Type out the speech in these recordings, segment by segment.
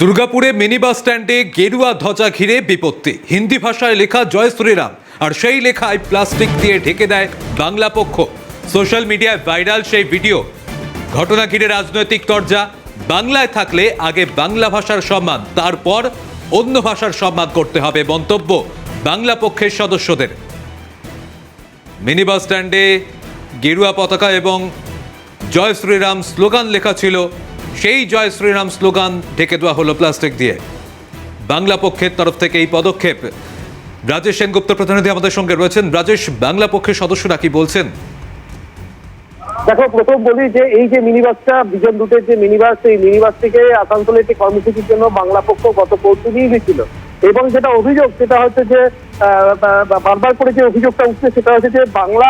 দুর্গাপুরে mini bus স্ট্যান্ডে গেরুয়া ধ্বজা ঘিরে বিপত্তি। হিন্দি ভাষায় লেখা জয় শ্রীরাম, আর সেই লেখায় প্লাস্টিক দিয়ে ঢেকে দেয় বাংলা পক্ষ। সোশ্যাল মিডিয়ায় ভাইরাল সেই ভিডিও। ঘটনা ঘিরে রাজনৈতিক তরজা, বাংলায় থাকলে আগে বাংলা ভাষার সম্মান, তারপর অন্য ভাষার সম্মান করতে হবে মন্তব্য বাংলা পক্ষের সদস্যদের। মিনি বাস স্ট্যান্ডে গেরুয়া পতাকা এবং জয় শ্রীরাম স্লোগান লেখা ছিল সেই জয় শ্রীরাম স্লোগান ঢেকে দেওয়া হলো প্লাস্টিক দিয়ে। বাংলা পক্ষের তরফ থেকে এই পদক্ষেপ। রাজেশ সেনগুপ্ত প্রতিনিধি আমাদের সঙ্গে রয়েছেন। রাজেশ, বাংলা পক্ষের সদস্যরা কি বলছেন? দেখো, প্রথম বলি যে, এই যে মিনিবাসটা, বিজন রুটের যে মিনিবাস এই মিনিবাস থেকে আসানসোলে একটি কর্মসূচির জন্য বাংলা পক্ষ গত পরশু দিনই গেছিল এবং যেটা অভিযোগ, সেটা হচ্ছে যে বারবার করে যে অভিযোগটা উঠছে সেটা হচ্ছে যে বাংলা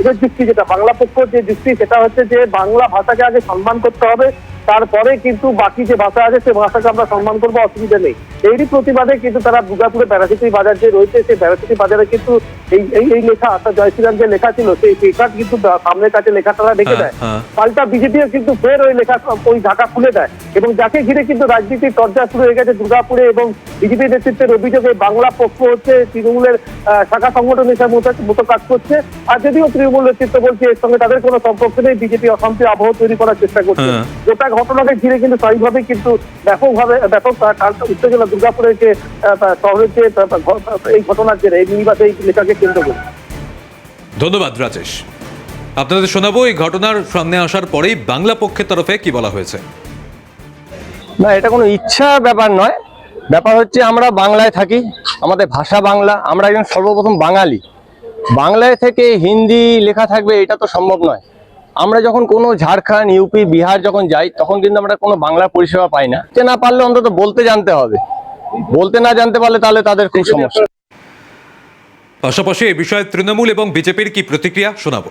এদের যুক্তি যেটা বাংলা পক্ষ যে যুক্তি সেটা হচ্ছে যে বাংলা ভাষাকে আগে সম্মান করতে হবে তারপরে কিন্তু বাকি যে ভাষা আছে সে ভাষাকে আমরা সম্মান করব অসুবিধা নেই। এরই প্রতিবাদে কিন্তু তারা দুর্গাপুরে ব্যারাসিটি বাজার যে রয়েছে সেই ব্যারাসিটি বাজারে কিন্তু এই এই- লেখা অর্থাৎ জয় শ্রীরাম যে লেখা ছিল সেই লেখা কিন্তু সামনের কাছে লেখা তারা রেখে হ্যাঁ, দেয়। হ্যাঁ। পাল্টা বিজেপিও কিন্তু ফের ওই লেখা ওই ঢাকা খুলে দেয়। এবং যাকে ঘিরে কিন্তু রাজনীতির চর্চা শুরু হয়ে গেছে দুর্গাপুরে এবং বিজেপি নেতৃত্বের অভিযোগে বাংলা পক্ষ হচ্ছে তৃণমূলের শাখা সংগঠন হিসাবে মতো কাজ করছে। আর যদিও তৃণমূল নেতৃত্ব বলছে এর সঙ্গে তাদের কোনো সম্পর্ক নেই বিজেপি অশান্তি আবহ তৈরি করার চেষ্টা করছে। হ্যাঁ। গোটা ঘটনাকে ঘিরে কিন্তু স্বাভাবিকভাবেই কিন্তু ব্যাপকভাবে ব্যাপক উত্তেজনা দুর্গাপুরের যে শহরের যে এই ঘটনার জেরে এই নির্বাচন এই লেখাকে কেন্দ্র করে। ধন্যবাদ রাজেশ। আপনাদের শোনাবো এই ঘটনার সামনে আসার পরেই বাংলা পক্ষের তরফে কি বলা হয়েছে? না এটা কোনো ইচ্ছা ব্যাপার নয়। ব্যাপার হচ্ছে আমরা বাংলায় থাকি আমাদের ভাষা বাংলা আমরা একজন সর্বপ্রথম বাঙালি। বাংলায় থেকে হিন্দি লেখা থাকবে এটা তো সম্ভব নয়। আমরা যখন কোনো ঝাড়খণ্ড ইউপি বিহার যখন যাই তখন কিন্তু আমরা কোনো বাংলা পরিষেবা পাই না। যে না পারলে অন্তত বলতে জানতে হবে। বলতে না জানতে পারলে তাহলে তাদের খুব সমস্যা। পাশাপাশি এ বিষয়ে তৃণমূল এবং বিজেপির কি প্রতিক্রিয়া শোনাবো?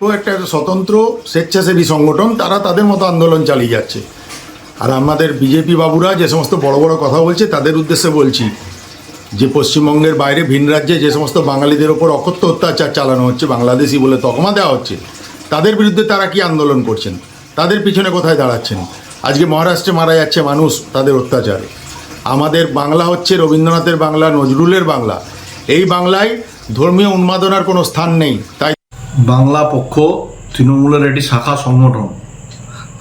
তো একটা একটা স্বতন্ত্র স্বেচ্ছাসেবী সংগঠন তারা তাদের মতো আন্দোলন চালিয়ে যাচ্ছে। আর আমাদের বিজেপি বাবুরা যে সমস্ত বড় বড় কথা বলছে, তাদের উদ্দেশ্যে বলছি যে পশ্চিমবঙ্গের বাইরে ভিন রাজ্যে যে সমস্ত বাঙালিদের ওপর অকথ্য অত্যাচার চালানো হচ্ছে, বাংলাদেশি বলে তকমা দেওয়া হচ্ছে, তাদের বিরুদ্ধে তারা কি আন্দোলন করছেন? তাদের পিছনে কোথায় দাঁড়াচ্ছেন? আজকে মহারাষ্ট্রে মারা যাচ্ছে মানুষ, তাদের অত্যাচারে। আমাদের বাংলা হচ্ছে রবীন্দ্রনাথের বাংলা, নজরুলের বাংলা। এই বাংলায় ধর্মীয় উন্মাদনার কোনো স্থান নেই, তাই বাংলা পক্ষ তৃণমূলের একটি শাখা সংগঠন।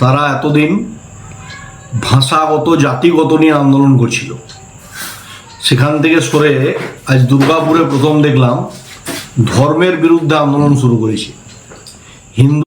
তারা এতদিন ভাষাগত, জাতিগত নিয়ে আন্দোলন করছিল। সেখান থেকে সরে আজ দুর্গাপুরে প্রথম দেখলাম ধর্মের বিরুদ্ধে আন্দোলন শুরু করেছে। হিন্দু